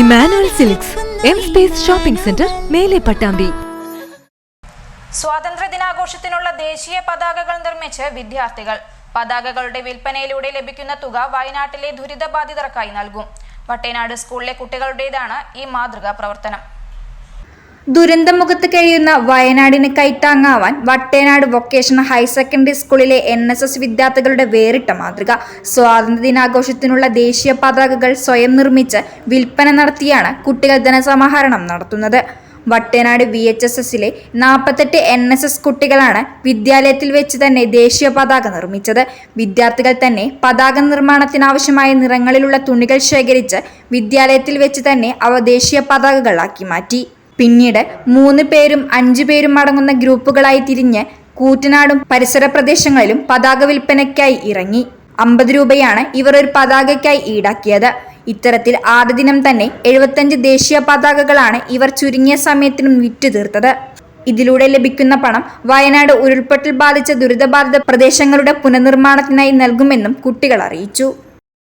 Emmanuel silks M space shopping centre മേലെ പട്ടാമ്പി. സ്വാതന്ത്ര്യ ദിനാഘോഷത്തിനുള്ള ദേശീയ പതാകകൾ നിർമ്മിച്ച് വിദ്യാർത്ഥികൾ. പതാകകളുടെ വിൽപ്പനയിലൂടെ ലഭിക്കുന്ന തുക വയനാട്ടിലെ ദുരിതബാധിതർക്കായി നൽകും. വട്ടേനാട് സ്കൂളിലെ കുട്ടികളുടേതാണ് ഈ മാതൃകാ പ്രവർത്തനം. ദുരന്തമുഖത്ത് കഴിയുന്ന വയനാടിന് കൈത്താങ്ങാവാൻ വട്ടേനാട് വൊക്കേഷണൽ ഹയർ സെക്കൻഡറി സ്കൂളിലെ എൻ എസ് എസ് വിദ്യാർത്ഥികളുടെ വേറിട്ട മാതൃക. സ്വാതന്ത്ര്യ ദിനാഘോഷത്തിനുള്ള ദേശീയ പതാകകൾ സ്വയം നിർമ്മിച്ച് വിൽപ്പന നടത്തിയാണ് കുട്ടികൾ ധനസമാഹരണം നടത്തുന്നത്. വട്ടേനാട് വി എച്ച് എസ് എസിലെ നാൽപ്പത്തെട്ട് എൻ എസ് എസ് കുട്ടികളാണ് വിദ്യാലയത്തിൽ വെച്ച് തന്നെ ദേശീയ പതാക നിർമ്മിച്ചത്. വിദ്യാർത്ഥികൾ തന്നെ പതാക നിർമ്മാണത്തിനാവശ്യമായ നിറങ്ങളിലുള്ള തുണികൾ ശേഖരിച്ച് വിദ്യാലയത്തിൽ വെച്ച് തന്നെ അവ ദേശീയ പതാകകളാക്കി മാറ്റി. പിന്നീട് മൂന്ന് പേരും അഞ്ചു പേരും അടങ്ങുന്ന ഗ്രൂപ്പുകളായി തിരിഞ്ഞ് കൂറ്റനാടും പരിസര പ്രദേശങ്ങളിലും പതാക വിൽപ്പനയ്ക്കായി ഇറങ്ങി. അമ്പത് രൂപയാണ് ഇവർ ഒരു പതാകയ്ക്കായി ഈടാക്കിയത്. ഇത്തരത്തിൽ ആദ്യ ദിനം തന്നെ എഴുപത്തഞ്ച് ദേശീയ പതാകകളാണ് ഇവർ ചുരുങ്ങിയ സമയത്തിനും വിറ്റു തീർത്തത് ഇതിലൂടെ ലഭിക്കുന്ന പണം വയനാട് ഉരുൾപൊട്ടൽ ബാധിച്ച ദുരിതബാധിത പ്രദേശങ്ങളുടെ പുനർനിർമ്മാണത്തിനായി നൽകുമെന്നും കുട്ടികൾ അറിയിച്ചു.